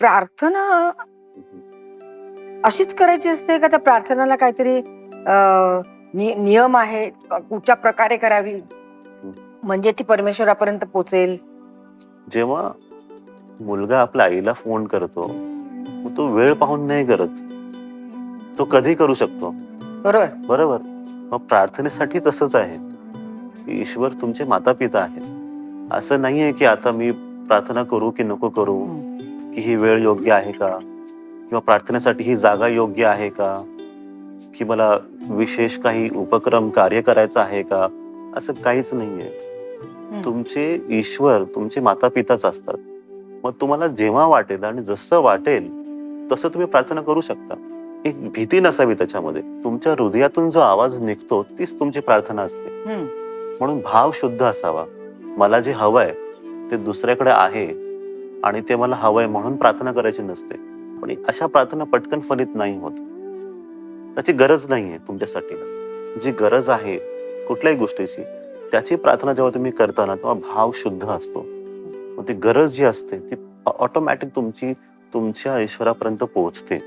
प्रार्थना? अशीच करायची असते का? त्या प्रार्थनाला काहीतरी नियम आहे कुठच्या प्रकारे करावी? म्हणजे ती परमेश्वरापर्यंत पोचेल? जेव्हा मुलगा आपल्या आईला फोन करतो तो वेळ पाहून नाही करत. तो कधी करू शकतो? बरोबर. बरोबर. मग प्रार्थनेसाठी तसंच आहे. ईश्वर तुमचे माता पिता आहेत. असं नाहीये की आता मी प्रार्थना करू की नको करू? की ही वेळ योग्य आहे का? किंवा प्रार्थनेसाठी ही जागा योग्य आहे का? की मला विशेष काही उपक्रम कार्य करायचं आहे का? असं काहीच नाहीये. तुमचे ईश्वर तुमचे माता पिताच असतात. मग तुम्हाला जेव्हा वाटेल आणि जसं वाटेल तसं तुम्ही प्रार्थना करू शकता. एक भीती नसावी त्याच्यामध्ये. तुमच्या हृदयातून जो आवाज निघतो तीच तुमची प्रार्थना असते. म्हणून भाव शुद्ध असावा. मला जे हवंय ते दुसऱ्याकडे आहे. आणि ते मला हवंय म्हणून प्रार्थना करायची नसते. पण अशा प्रार्थना पटकन फलित नाही होत. त्याची गरज नाही आहे तुमच्यासाठी. जी गरज आहे कुठल्याही गोष्टीची त्याची प्रार्थना जेव्हा तुम्ही करता ना तेव्हा भाव शुद्ध असतो. मग ती गरज जी असते ती ऑटोमॅटिक तुमची तुमच्या ईश्वरापर्यंत पोहोचते.